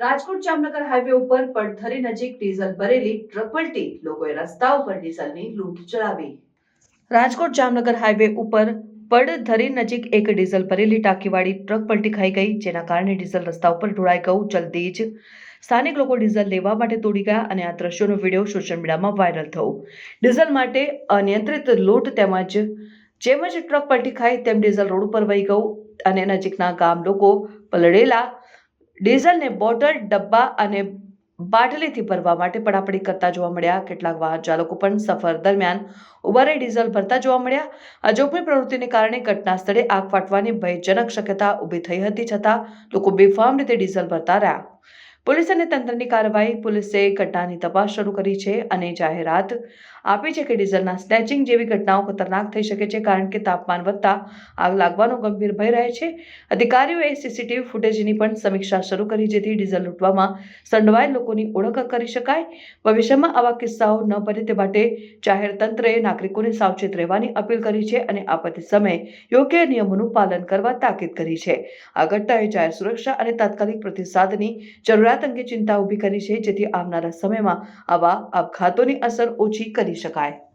Rajkot Jamnagar highway ઉપર પડધરી નજીક diesel ભરેલી ટ્રક પલટી લોકોએ રસ્તા ઉપર ડીઝલની લૂંટ ચલાવી રાજકોટ જામનગર હાઈવે ઉપર પડધરી નજીક એક ડીઝલ ભરેલી ટાંકીવાળી ટ્રક પલટી ખાઈ ગઈ, જેના કારણે ડીઝલ રસ્તા ઉપર ઢોળાઈ ગયું. જલ્દી જ સ્થાનિક લોકો ડીઝલ લેવા માટે દોડી ગયા અને આ દ્રશ્યોનો વીડિયો સોશિયલ મીડિયામાં વાયરલ થયો. ડીઝલ માટે અનિયંત્રિત લૂંટ તેમજ જેમ જ ટ્રક પલટી ખાઈ તેમ ડીઝલ રોડ ઉપર વહી ગયું અને નજીકના ગામ લોકો પલળેલા ડીઝલને બોટલ, ડબ્બા અને બાટલીથી ભરવા માટે પડાપડી કરતા જોવા મળ્યા. કેટલાક વાહન ચાલકો પણ સફર દરમિયાન ઉભારે ડીઝલ ભરતા જોવા મળ્યા. આ જોખમી પ્રવૃત્તિને કારણે ઘટના સ્થળે આગ ફાટવાની ભયજનક શક્યતા ઊભી થઈ હતી, છતાં લોકો બેફામ રીતે ડીઝલ ભરતા રહ્યા. પોલીસ અને તંત્રની કાર્યવાહી પોલીસે ઘટનાની તપાસ શરૂ કરી છે અને જાહેરાત આપી છે કે ડીઝલના સ્નેચિંગ જેવી ઘટનાઓ ખતરનાક થઈ શકે છે કારણ કે તાપમાન વધતા આગ લાગવાનો ગંભીર ભય રહે છે. અધિકારીઓએ સીસીટીવી ફૂટેજની પણ સમીક્ષા શરૂ કરી જેથી ડીઝલ લૂંટવામાં સંડવાયેલ લોકોની ઓળખ કરી શકાય. ભવિષ્યમાં આવા કિસ્સાઓ ન બને તે માટે જાહેર તંત્રએ નાગરિકોને સાવચેત રહેવાની અપીલ કરી છે અને આપત્તિ સમયે યોગ્ય નિયમોનું પાલન કરવા તાકીદ કરી છે. આ ઘટનાએ જાહેર સુરક્ષા અને તાત્કાલિક પ્રતિસાદની જરૂરિયાત અંગે ચિંતા ઊભી કરી છે જેથી આવનારા સમયમાં આવા આપઘાતોની અસર ઓછી કરી શકાય.